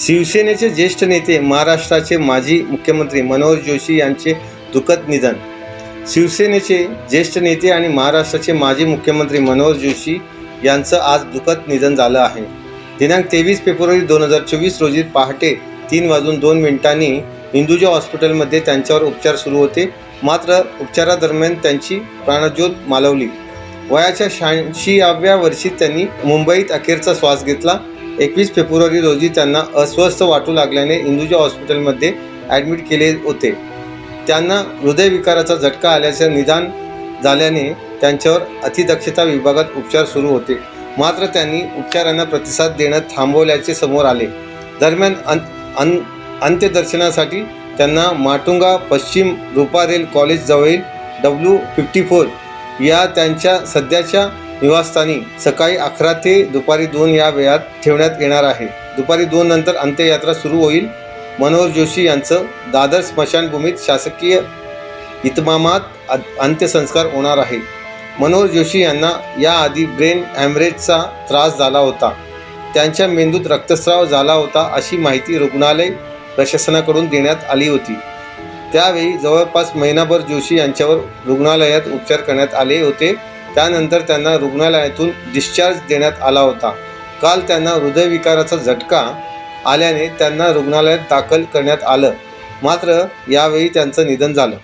शिवसेनेचे ज्येष्ठ नेते महाराष्ट्राचे माजी मुख्यमंत्री मनोहर जोशी यांचे दुःखद निधन. शिवसेनेचे ज्येष्ठ नेते आणि महाराष्ट्राचे माजी मुख्यमंत्री मनोहर जोशी यांचं आज दुःखद निधन झालं आहे. दिनांक तेवीस फेब्रुवारी दोन हजार चोवीस रोजी पहाटे तीन वाजून दोन मिनिटांनी हिंदुजा हॉस्पिटलमध्ये त्यांच्यावर उपचार सुरू होते. मात्र उपचारादरम्यान त्यांची प्राणज्योत मालवली. वयाच्या शहाऐंशीव्या वर्षी त्यांनी मुंबईत अखेरचा श्वास घेतला. एकवीस फेब्रुवारी रोजी त्यांना अस्वस्थ वाटू लागल्याने इंदुजा हॉस्पिटलमध्ये ॲडमिट केले होते. त्यांना हृदयविकाराचा झटका आल्याचे निदान झाल्याने त्यांच्यावर अतिदक्षता विभागात उपचार सुरू होते. मात्र त्यांनी उपचारांना प्रतिसाद देणं थांबवल्याचे समोर आले. दरम्यान अं अं अंत्यदर्शनासाठी त्यांना माटुंगा पश्चिम रुपारेल कॉलेजजवळील डब्ल्यू फिफ्टी फोर या त्यांच्या सध्याच्या निवासस्थानी सकाळी अकरा ते दुपारी दोन या वेळात ठेवण्यात येणार आहे. दुपारी दोन नंतर अंत्ययात्रा सुरू होईल. मनोहर जोशी यांचं दादर स्मशानभूमीत शासकीय इतमामात अंत्यसंस्कार होणार आहे मनोहर जोशी यांना याआधी ब्रेन ॲमरेजचा त्रास झाला होता. त्यांच्या मेंदूत रक्तस्राव झाला होता अशी माहिती रुग्णालय प्रशासनाकडून देण्यात आली होती. त्यावेळी जवळपास महिनाभर जोशी यांच्यावर रुग्णालयात उपचार करण्यात आले होते. त्यानंतर त्यांना रुग्णालयातून डिस्चार्ज देण्यात आला होता. काल त्यांना हृदयविकाराचा झटका आल्याने त्यांना रुग्णालयात दाखल करण्यात आलं. मात्र यावेळी त्यांचं निधन झालं.